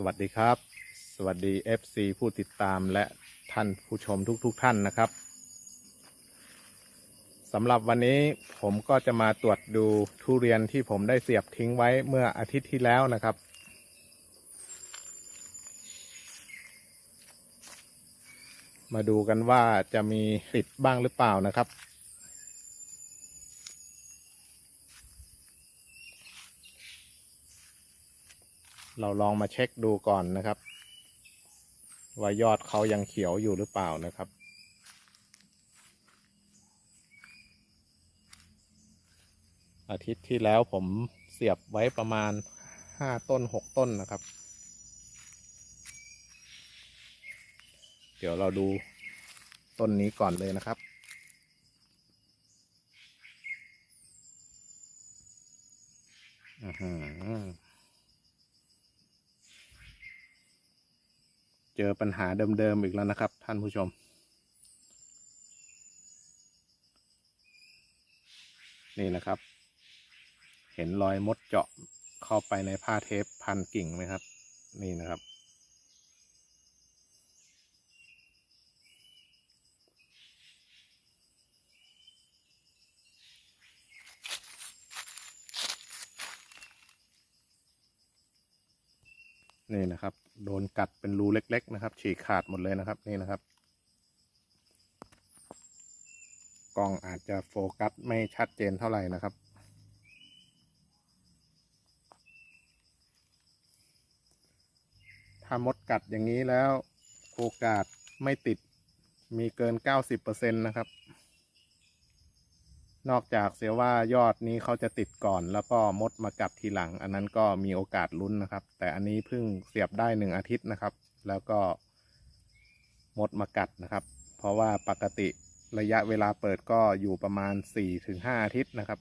สวัสดีครับ สวัสดี FC ผู้ติดตามและท่านผู้ชมทุกๆทท่านนะครับสำหรับวันนี้ผมก็จะมาตรวจดูทุเรียนที่ผมได้เสียบทิ้งไว้เมื่ออาทิตย์ที่แล้วนะครับ มาดูกันว่าจะมีติดบ้างหรือเปล่านะครับ เราลองมาเช็คดูก่อนนะครับ ว่ายอดเขายังเขียวอยู่หรือเปล่านะครับ อาทิตย์ที่แล้วผมเสียบไว้ประมาณห้าต้นหกต้นนะครับ เดี๋ยวเราดูต้นนี้ก่อนเลยนะครับ อือหือ เจอปัญหาเดิมๆอีกแล้วนะครับ ท่านผู้ชม นี่นะครับ เห็นรอยมดเจาะเข้าไปในผ้าเทปพันกิ่งไหมครับ นี่นะครับ นี่นะครับ โดนกัดเป็นรูเล็ก ๆ นะครับ ฉีกขาดหมดเลยนะครับนี่นะครับ กล้องอาจจะโฟกัสไม่ชัดเจนเท่าไหร่นะครับ ถ้ามดกัดอย่างนี้แล้วโอกาสไม่ติดมีเกิน 90%นะครับ นอกจากเสียว่ายอดนี้เขาจะติดก่อน แล้วก็มดมากัดทีหลัง อันนั้นก็มีโอกาสลุ้นนะครับ แต่อันนี้เพิ่งเสียบได้หนึ่งอาทิตย์นะครับ แล้วก็มดมากัดนะครับ เพราะว่าปกติระยะเวลาเปิดก็อยู่ประมาณ 4-5 อาทิตย์นะครับ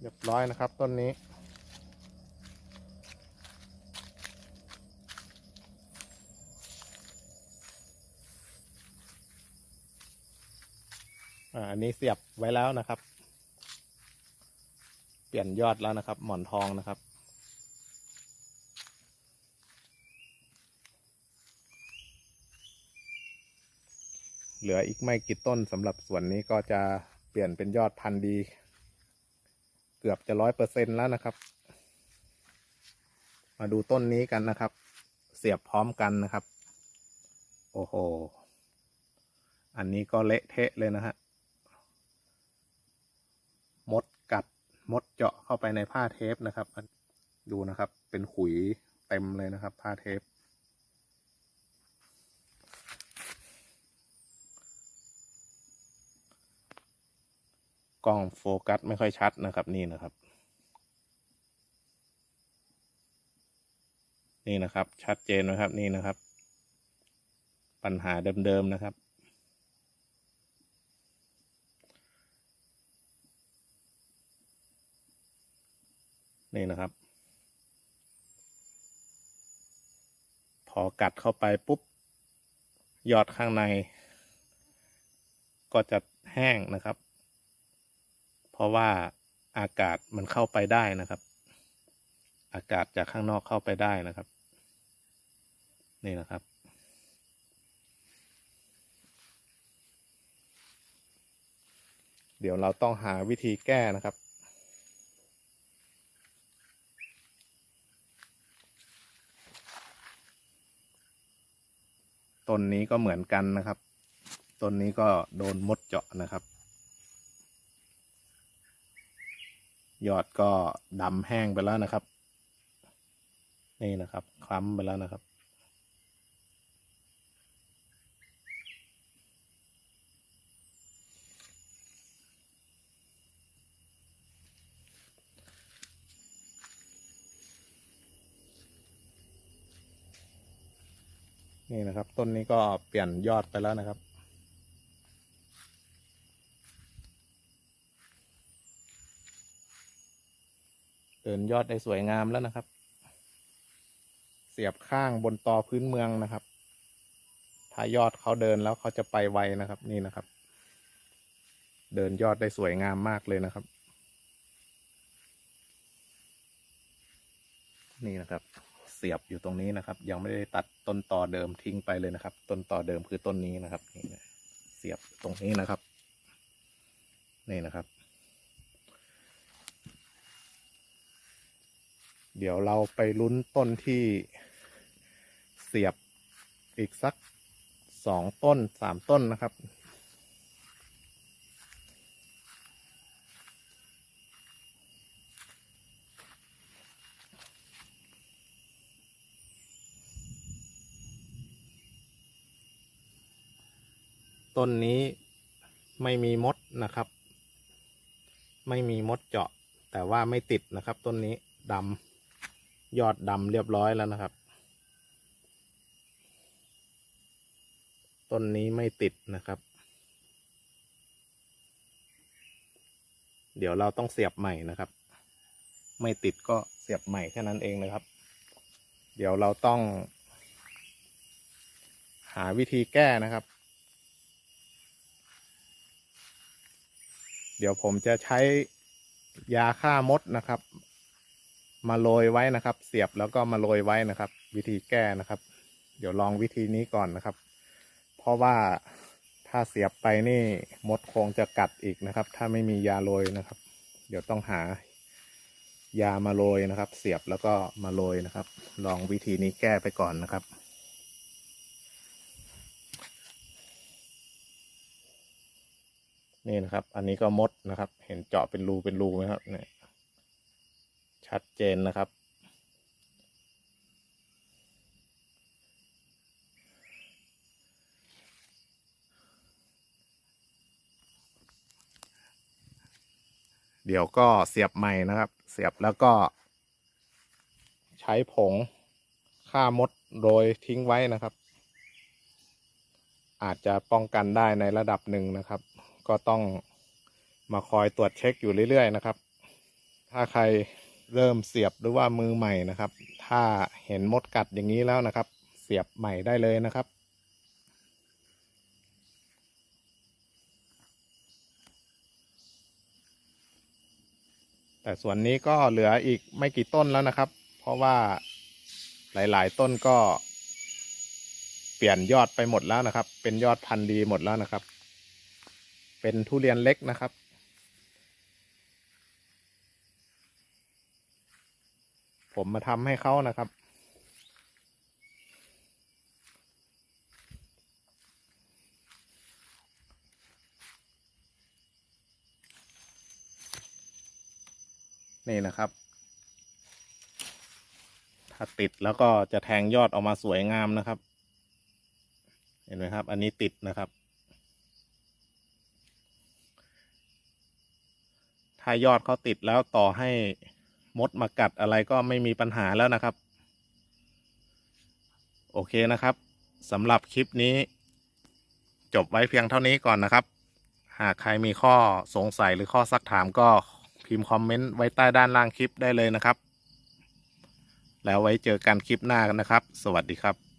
เรียบร้อยนะครับต้นนี้ อันนี้เสียบไว้แล้วนะครับ เปลี่ยนยอดแล้วนะครับ หมอนทองนะครับ เหลืออีกไม่กี่ต้นสำหรับส่วนนี้ก็จะเปลี่ยนเป็นยอดพันธุ์ดี เกือบจะร้อยเปอร์เซ็นแล้วนะครับ มาดูต้นนี้กันนะครับ เสียบพร้อมกันนะครับ โอ้โห อันนี้ก็เละเทะเลยนะฮะ มดกัด มดเจาะเข้าไปในผ้าเทปนะครับ ดูนะครับ เป็นขุยเต็มเลยนะครับ ผ้าเทป กล้องโฟกัสไม่ค่อยชัดนะครับ นี่นะครับ นี่นะครับ ชัดเจนนะครับ นี่นะครับ ปัญหาเดิมๆนะครับ นี่นะครับ พอกัดเข้าไปปุ๊บ ยอดข้างใน ก็จะแห้งนะครับ เพราะว่าอากาศมันเข้าไปได้นะครับ อากาศจากข้างนอกเข้าไปได้นะครับ นี่นะครับเดี๋ยวเราต้องหาวิธีแก้นะครับ ต้นนี้ก็เหมือนกันนะครับ ต้นนี้ก็โดนมดเจาะนะครับ ยอดก็ดำแห้งไปแล้วนะครับ นี่นะครับ คล้ำไปแล้วนะครับ นี่นะครับ ต้นนี้ก็เปลี่ยนยอดไปแล้วนะครับ เดินยอดได้สวยงามแล้วนะครับ เสียบข้างบนตอพื้นเมืองนะครับ ถ้ายอดเขาเดินแล้วเขาจะไปไวนะครับ นี่นะครับ เดินยอดได้สวยงามมากเลยนะครับ นี่นะครับ สียบอยู่ตรงนี้นะครับ ยังไม่ได้ตัดต้นต่อเดิมทิ้งไปเลยนะครับ ต้นต่อเดิมคือต้นนี้นะครับนี่เสียบตรงนี้นะครับ นี่นะครับ เดี๋ยวเราไปลุ้นต้นที่เสียบอีกสักสองต้นสามต้นนะครับ ต้นนี้ไม่มีมดนะครับ ไม่มีมดเจาะ แต่ว่าไม่ติดนะครับ ต้นนี้ดำยอดดำเรียบร้อยแล้วนะครับ ต้นนี้ไม่ติดนะครับ เดี๋ยวเราต้องเสียบใหม่นะครับ ไม่ติดก็เสียบใหม่แค่นั้นเองนะครับ เดี๋ยวเราต้อง หาวิธีแก้นะครับ เดี๋ยวผมจะใช้ยาฆ่ามดนะครับ มาโรยไว้นะครับ เสียบแล้วก็มาโรยไว้นะครับ วิธีแก้นะครับ เดี๋ยวลองวิธีนี้ก่อนนะครับ เพราะว่าถ้าเสียบไปนี่มดคงจะกัดอีกนะครับ ถ้าไม่มียาโรยนะครับ เดี๋ยวต้องหายามาโรยนะครับ เสียบแล้วก็มาโรยนะครับ ลองวิธีนี้แก้ไปก่อนนะครับ นี่นะครับ อันนี้ก็มดนะครับ เห็นเจาะเป็นรูเป็นรูไหมครับเนี่ยชัดเจนนะครับ เดี๋ยวก็เสียบใหม่นะครับ เสียบแล้วก็ ใช้ผงฆ่ามดโรยทิ้งไว้นะครับ อาจจะป้องกันได้ในระดับหนึ่งนะครับ ก็ต้องมาคอยตรวจเช็คอยู่เรื่อยๆนะครับ ถ้าใครเริ่มเสียบหรือว่ามือใหม่นะครับ ถ้าเห็นมดกัดอย่างนี้แล้วนะครับ เสียบใหม่ได้เลยนะครับ แต่ส่วนนี้ก็เหลืออีกไม่กี่ต้นแล้วนะครับ เพราะว่าหลาย ๆ ต้นก็เปลี่ยนยอดไปหมดแล้วนะครับ เป็นยอดพันธุ์ดีหมดแล้วนะครับ เป็นทุเรียนเล็กนะครับ ผมมาทำให้เขานะครับ นี่นะครับ ถ้าติดแล้วก็จะแทงยอดออกมาสวยงามนะครับ เห็นไหมครับ อันนี้ติดนะครับ ถ้ายอดเขาติดแล้วต่อให้มดมากัดอะไรก็ไม่มีปัญหาแล้วนะครับ โอเคนะครับสำหรับคลิปนี้ จบไว้เพียงเท่านี้ก่อนนะครับ หากใครมีข้อสงสัยหรือข้อซักถามก็พิมพ์คอมเมนต์ไว้ใต้ด้านล่างคลิปได้เลยนะครับ แล้วไว้เจอกันคลิปหน้ากันนะครับ สวัสดีครับ